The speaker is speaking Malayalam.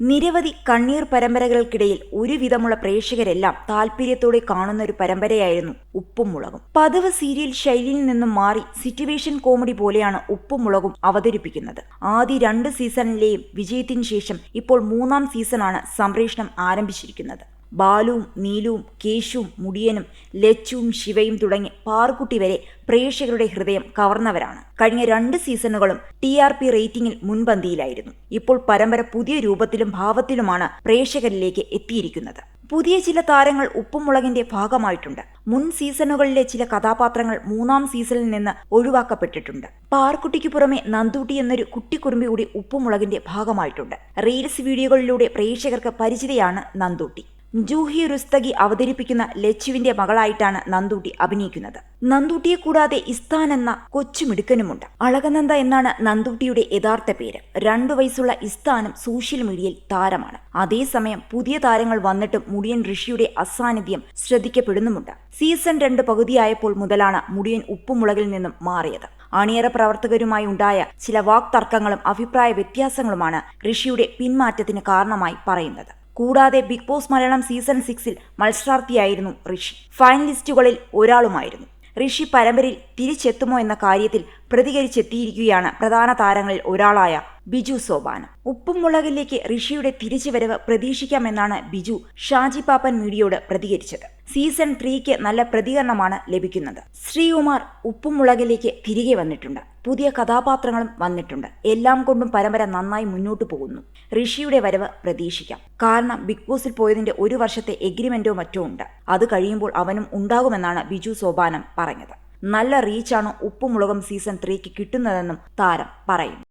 നിരവധി കണ്ണീർ പരമ്പരകൾക്കിടയിൽ ഒരുവിധമുള്ള പ്രേക്ഷകരെല്ലാം താല്പര്യത്തോടെ കാണുന്ന ഒരു പരമ്പരയായിരുന്നു ഉപ്പും മുളകും പതിവ് സീരിയൽ ശൈലിയിൽ നിന്നും മാറി സിറ്റുവേഷൻ കോമഡി പോലെയാണ് ഉപ്പും മുളകും അവതരിപ്പിക്കുന്നത്. ആദ്യ രണ്ട് സീസണിലെയും വിജയത്തിന് ശേഷം ഇപ്പോൾ മൂന്നാം സീസണാണ് സംപ്രേഷണം ആരംഭിച്ചിരിക്കുന്നത്. ബാലുവും നീലുവും കേശുവും മുടിയനും ലച്ചുവും ശിവയും തുടങ്ങി പാറുക്കുട്ടി വരെ പ്രേക്ഷകരുടെ ഹൃദയം കവർന്നവരാണ്. കഴിഞ്ഞ രണ്ട് സീസണുകളും ടി ആർ പി റേറ്റിംഗിൽ മുൻപന്തിയിലായിരുന്നു. ഇപ്പോൾ പരമ്പര പുതിയ രൂപത്തിലും ഭാവത്തിലുമാണ് പ്രേക്ഷകരിലേക്ക് എത്തിയിരിക്കുന്നത്. പുതിയ ചില താരങ്ങൾ ഉപ്പുമുളകിന്റെ ഭാഗമായിട്ടുണ്ട്. മുൻ സീസണുകളിലെ ചില കഥാപാത്രങ്ങൾ മൂന്നാം സീസണിൽ നിന്ന് ഒഴിവാക്കപ്പെട്ടിട്ടുണ്ട്. പാർക്കുട്ടിക്ക് പുറമെ നന്ദൂട്ടി എന്നൊരു കുട്ടിക്കുറുമ്പി കൂടി ഉപ്പുമുളകിന്റെ ഭാഗമായിട്ടുണ്ട്. റീൽസ് വീഡിയോകളിലൂടെ പ്രേക്ഷകർക്ക് പരിചിതയാണ് നന്ദൂട്ടി. ജൂഹി റുസ്തഗി അവതരിപ്പിക്കുന്ന ലച്ചുവിന്റെ മകളായിട്ടാണ് നന്ദൂട്ടി അഭിനയിക്കുന്നത്. നന്ദൂട്ടിയെ കൂടാതെ ഇസ്താൻ എന്ന കൊച്ചുമിടുക്കനുമുണ്ട്. അളകനന്ദ എന്നാണ് നന്ദൂട്ടിയുടെ യഥാർത്ഥ പേര്. രണ്ടു വയസ്സുള്ള ഇസ്താനും സോഷ്യൽ മീഡിയയിൽ താരമാണ്. അതേസമയം പുതിയ താരങ്ങൾ വന്നിട്ട് മുടിയൻ ഋഷിയുടെ അസാന്നിധ്യം ശ്രദ്ധിക്കപ്പെടുന്നുമുണ്ട്. സീസൺ രണ്ട് പകുതിയായപ്പോൾ മുതലാണ് മുടിയൻ ഉപ്പുമുളകിൽ നിന്നും മാറിയത്. അണിയറ പ്രവർത്തകരുമായി ഉണ്ടായ ചില വാക്തർക്കങ്ങളും അഭിപ്രായ വ്യത്യാസങ്ങളുമാണ് ഋഷിയുടെ പിന്മാറ്റത്തിന് കാരണമായി പറയുന്നത്. കൂടാതെ ബിഗ് ബോസ് മലയാളം സീസൺ സിക്സിൽ മത്സരാർത്ഥിയായിരുന്നു ഋഷി. ഫൈനലിസ്റ്റുകളിൽ ഒരാളുമായിരുന്നു. ഋഷി പരമ്പരയിൽ തിരിച്ചെത്തുമോ എന്ന കാര്യത്തിൽ പ്രതികരിച്ചെത്തിയിരിക്കുകയാണ് പ്രധാന താരങ്ങളിൽ ഒരാളായ ബിജു സോപാനം. ഉപ്പും മുളകിലേക്ക് ഋഷിയുടെ തിരിച്ചുവരവ് പ്രതീക്ഷിക്കാമെന്നാണ് ബിജു ഷാജി പാപ്പൻ മീഡിയയോട് പ്രതികരിച്ചത്. സീസൺ ത്രീക്ക് നല്ല പ്രതികരണമാണ് ലഭിക്കുന്നത്. ശ്രീകുമാർ ഉപ്പും മുളകിലേക്ക് തിരികെ വന്നിട്ടുണ്ട്. പുതിയ കഥാപാത്രങ്ങളും വന്നിട്ടുണ്ട്. എല്ലാം കൊണ്ടും പരമ്പര നന്നായി മുന്നോട്ടു പോകുന്നു. ഋഷിയുടെ വരവ് പ്രതീക്ഷിക്കാം. കാരണം ബിഗ് ബോസിൽ പോയതിന്റെ ഒരു വർഷത്തെ എഗ്രിമെന്റോ മറ്റോ ഉണ്ട്. അത് കഴിയുമ്പോൾ അവനും ഉണ്ടാകുമെന്നാണ് ബിജു സോപാനം പറഞ്ഞത്. നല്ല റീച്ചാണ് ഉപ്പുമുളകം സീസൺ ത്രീക്ക് കിട്ടുന്നതെന്നും താരം പറയുന്നു.